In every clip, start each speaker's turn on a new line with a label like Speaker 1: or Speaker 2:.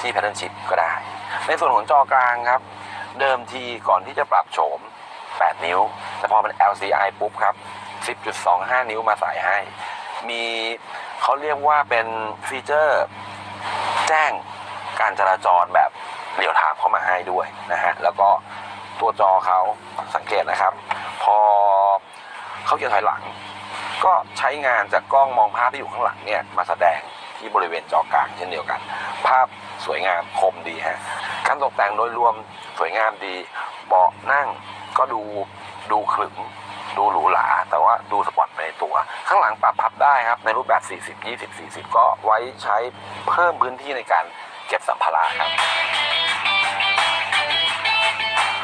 Speaker 1: ที่ Pattern Chip ก็ได้ ในส่วนของจอกลางครับ เดิมทีก่อนที่จะปรับโฉม 8 นิ้ว แต่พอมัน LCI ปุ๊บครับ 10.25 นิ้วมาใส่ให้ มีเขาเรียกว่าเป็นฟีเจอร์แจ้งการจราจรแบบเรียวไทม์เข้ามาให้ด้วยนะฮะ แล้วก็ตัวจอเขาสังเกตนะครับ พอเขาเกียร์ถอยหลัง ก็ใช้งานจากกล้องมองภาพที่อยู่ข้างหลังเนี่ยมาแสดงที่บริเวณจอกลางเช่นเดียวกัน ภาพ สวยงามคมดีฮะการตกแต่งโดยรวมสวยงามดีเบาะนั่งก็ดูดูขรึมดูหรูหราแต่ว่าดูสปอร์ตไปในตัว ข้างหลังปรับพับได้ครับ ในรูปแบบ 40 20 40 ก็ไว้ใช้เพิ่มพื้นที่ในการเก็บสัมภาระครับ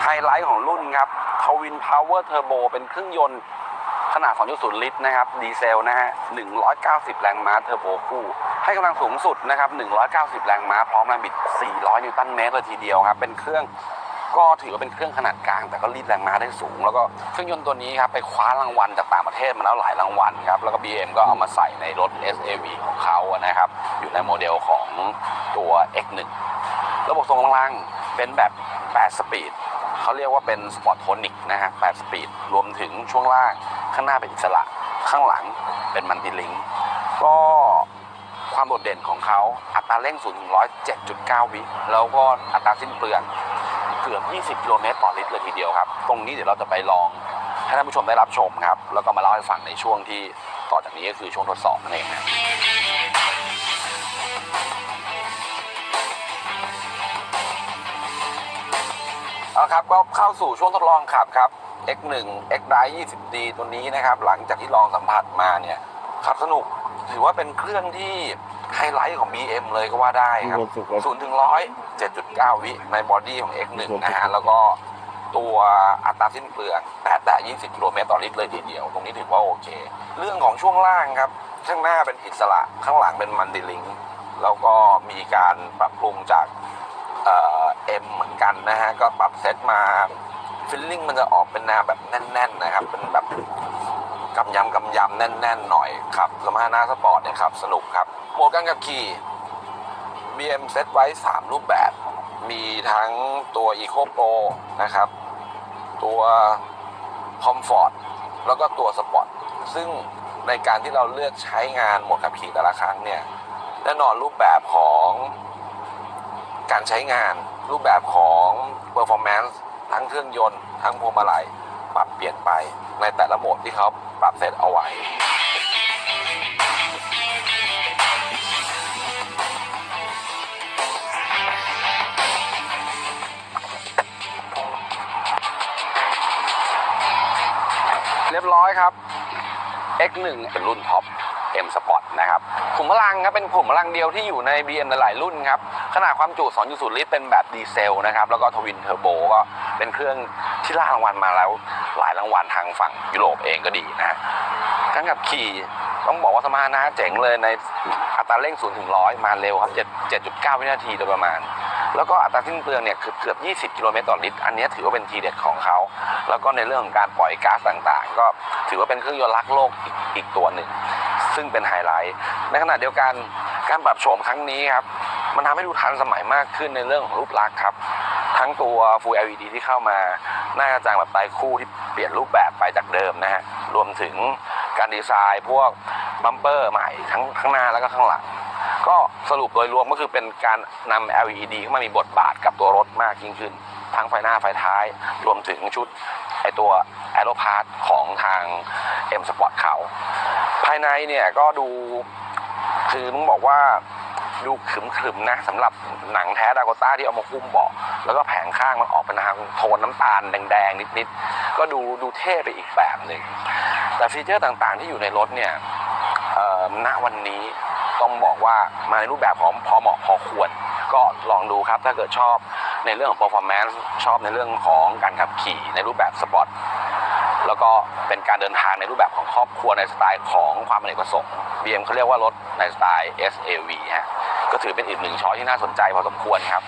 Speaker 1: ไฮไลท์ของรุ่นครับทวินพาวเวอร์เทอร์โบเป็นเครื่องยนต์ ขนาด 2.0 ลิตรนะครับดีเซลนะฮะ 190 แรงม้าเทอร์โบคู่ ให้กำลังสูงสุดนะครับ 190 แรงม้าพร้อมแรงบิด 400 นิวตันเมตรเลยทีเดียวครับ เป็นเครื่องก็ถือว่าเป็นเครื่องขนาดกลาง แต่ก็รีดแรงม้าได้สูง แล้วก็เครื่องยนต์ตัวนี้ครับไปคว้ารางวัลจากต่างประเทศมาแล้วหลายรางวัลครับ แล้วก็ BM ก็เอามาใส่ในรถ SAV ของเขานะครับ อยู่ในโมเดลของตัว X1 ระบบทรงกำลังเป็นแบบ 8 สปีดเขาเรียกว่าเป็นสปอร์ตโทนิกนะฮะ 8 สปีด รวมถึงช่วงล่าง ข้างหน้าเป็นอิสระ ข้างหลังเป็นมันติลิงก็ความโดดเด่นของเขาอัตราเร่ง0ถึง100 7.9วิ แล้วก็อัตราสิ้นเปลืองเกือบ 20 กิโลเมตรต่อลิตรเลยทีเดียวครับ ตรงนี้เดี๋ยวเราจะไปลองให้ท่านผู้ชมได้รับชมครับ แล้วก็มาเล่าให้ฟังในช่วงที่ต่อจากนี้ก็คือช่วงทดสอบนั่นเองนะ ครับก็เข้าสู่ช่วงทดลองขับครับ X1 X Drive 20D ตัวนี้นะครับ หลังจากที่ลองสัมผัสมาเนี่ยขับสนุกถือว่าเป็นเครื่องที่ไฮไลท์ของ BM เลยก็ว่าได้ครับ
Speaker 2: มีความสุขครับ
Speaker 1: 0ถึง100 7.9วิในบอดี้ของ X1 นะฮะแล้วก็ตัวอัตราสิ้นเปลืองแต่แต่20กิโลเมตรต่อลิตรเลยทีเดียว ตรงนี้ถือว่าโอเค เรื่องของช่วงล่างครับ ข้างหน้าเป็นอิสระ ข้างหลังเป็นมันติลิงก์แล้วก็มีการปรับปรุงจากเอ่อ M เหมือนกันนะฮะ ก็ปรับเซตมาฟิลลิ่งมันจะออกเป็นแนวแบบแน่น ๆ นะครับ เป็นแบบกำยำกำยำแน่น ๆ หน่อยครับสมรรถนะสปอร์ตเนี่ยครับ สนุกครับโหมดการขับขี่ BM เซตไว้ 3 รูปแบบ มีทั้งตัว Eco Pro นะครับ ตัว Comfort แล้วก็ตัว Sport ซึ่งในการที่เราเลือกใช้งานโหมดขับขี่แต่ละครั้งเนี่ย แน่นอนรูปแบบของการใช้งาน รูปแบบของ performance ทั้งเครื่องยนต์ ทั้งพวงมาลัยปรับเปลี่ยนไปในแต่ละโหมดที่เขาปรับเสร็จเอาไว้เรียบร้อยครับ X1 เป็นรุ่นท็อป M Sport นะครับขุมพลังครับเป็นขุมพลังเดียวที่อยู่ใน BM หลายๆรุ่นครับขนาดความจุ 2.0 ลิตรเป็นแบบดีเซลนะครับแล้วก็ทวินเทอร์โบก็เป็นเครื่องที่ล่ารางวัลมาแล้วหลายรางวัลทางฝั่งยุโรปเองก็ดีนะฮะการขับขี่ต้องบอกว่าสมรรถนะเจ๋งเลยในอัตราเร่ง0ถึง100 มาเร็วครับ7 7.9 วินาทีโดยประมาณ แล้วก็อัตราสิ้นเปลืองเนี่ยคือเกือบ 20 กิโลเมตรต่อลิตร อันนี้ถือว่าเป็นทีเด็ดของเขา แล้วก็ในเรื่องของการปล่อยก๊าซต่างๆ ก็ถือว่าเป็นเครื่องยนต์รักโลกอีกอีกตัวหนึ่ง ซึ่งเป็นไฮไลท์ในขณะเดียวกันการปรับโฉมครั้งนี้ครับมันทำให้ดูทันสมัยมากขึ้นในเรื่องของรูปลักษณ์ครับ ทั้งตัว Full LED ที่เข้ามา หน้ากระจังแบบไตคู่ที่เปลี่ยนรูปแบบไปจากเดิมนะฮะรวมถึงการดีไซน์พวกบัมเปอร์ใหม่ทั้งข้างหน้าแล้วก็ข้างหลังก็สรุปโดยรวมก็คือเป็นการนำ LED เข้ามามีบทบาทกับตัวรถมากยิ่งขึ้น ทั้งไฟหน้าไฟท้าย รวมถึงชุดไอตัว a e r o p a r t ของทาง M Sport เขา ภายในเนี่ยก็ดูคือต้องบอกว่าดูขรึมๆนะสำหรับหนังแท้ดากต้าที่เอามาคุ้มเบาะแล้วก็แผงข้างมันออกเป็นทางโทนน้ำตาลแดงๆ นิดๆ ก็ดูดูเท่ไปอีกแบบหนึ่งแต่ฟีเจอร์ต่างๆที่อยู่ในรถเนี่ยณวันนี้ต้องบอกว่ามาในรูปแบบของพอเหมาะพอควร ก็ลองดูครับถ้าเกิดชอบในเรื่องของ performance ชอบในเรื่องของการขับขี่ในรูปแบบสปอร์ต แล้วก็เป็นการเดินทางในรูปแบบของครอบครัวในสไตล์ของความอเนกประสงค์ BM เขาเรียกว่ารถในสไตล์ SAV ฮะก็ถือเป็นอีกหนึ่งช้อยที่น่าสนใจพอสมควรครับ